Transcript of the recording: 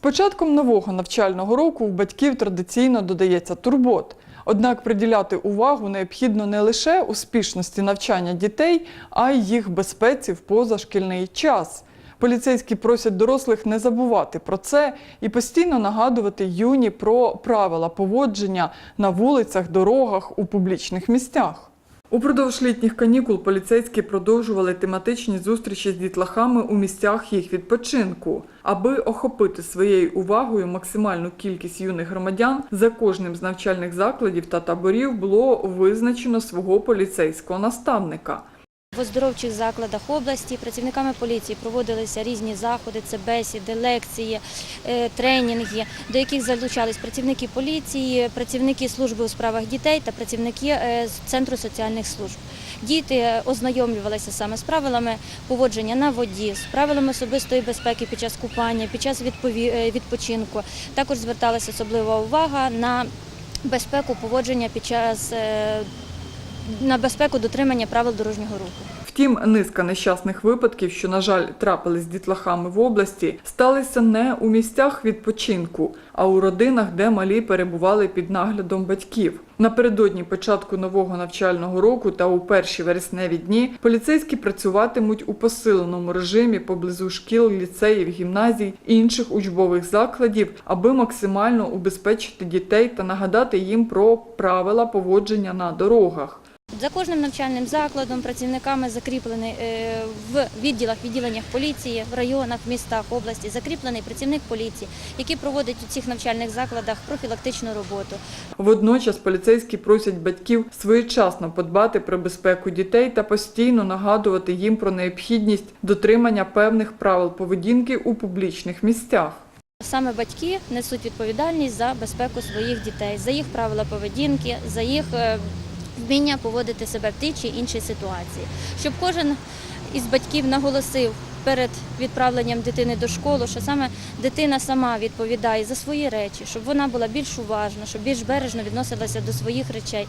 початком нового навчального року у батьків традиційно додається турбот. Однак приділяти увагу необхідно не лише успішності навчання дітей, а й їх безпеці в позашкільний час. Поліцейські просять дорослих не забувати про це і постійно нагадувати юні про правила поводження на вулицях, дорогах, у публічних місцях. Упродовж літніх канікул поліцейські продовжували тематичні зустрічі з дітлахами у місцях їх відпочинку. Аби охопити своєю увагою максимальну кількість юних громадян, за кожним з навчальних закладів та таборів було визначено свого поліцейського наставника. В оздоровчих закладах області працівниками поліції проводилися різні заходи, це бесіди, лекції, е, тренінги, до яких залучались працівники поліції, працівники служби у справах дітей та працівники е, центру соціальних служб. Діти е, ознайомлювалися саме з правилами поводження на воді, з правилами особистої безпеки під час купання, під час відпочинку. Також зверталася особлива увага на безпеку поводження під час на безпеку дотримання правил дорожнього руху. Втім, низка нещасних випадків, що, на жаль, трапились з дітлахами в області, сталися не у місцях відпочинку, а у родинах, де малі перебували під наглядом батьків. Напередодні початку нового навчального року та у перші вересневі дні поліцейські працюватимуть у посиленому режимі поблизу шкіл, ліцеїв, гімназій інших учбових закладів, аби максимально убезпечити дітей та нагадати їм про правила поводження на дорогах. За кожним навчальним закладом працівниками закріплені е, в відділах, відділеннях поліції, в районах, містах, області, закріплений працівник поліції, який проводить у цих навчальних закладах профілактичну роботу. Водночас поліцейські просять батьків своєчасно подбати про безпеку дітей та постійно нагадувати їм про необхідність дотримання певних правил поведінки у публічних місцях. Саме батьки несуть відповідальність за безпеку своїх дітей, за їх правила поведінки, за їх е, вміння поводити себе в тій чи іншій ситуації. Щоб кожен із батьків наголосив перед відправленням дитини до школи, що саме дитина сама відповідає за свої речі, щоб вона була більш уважна, щоб більш бережно відносилася до своїх речей.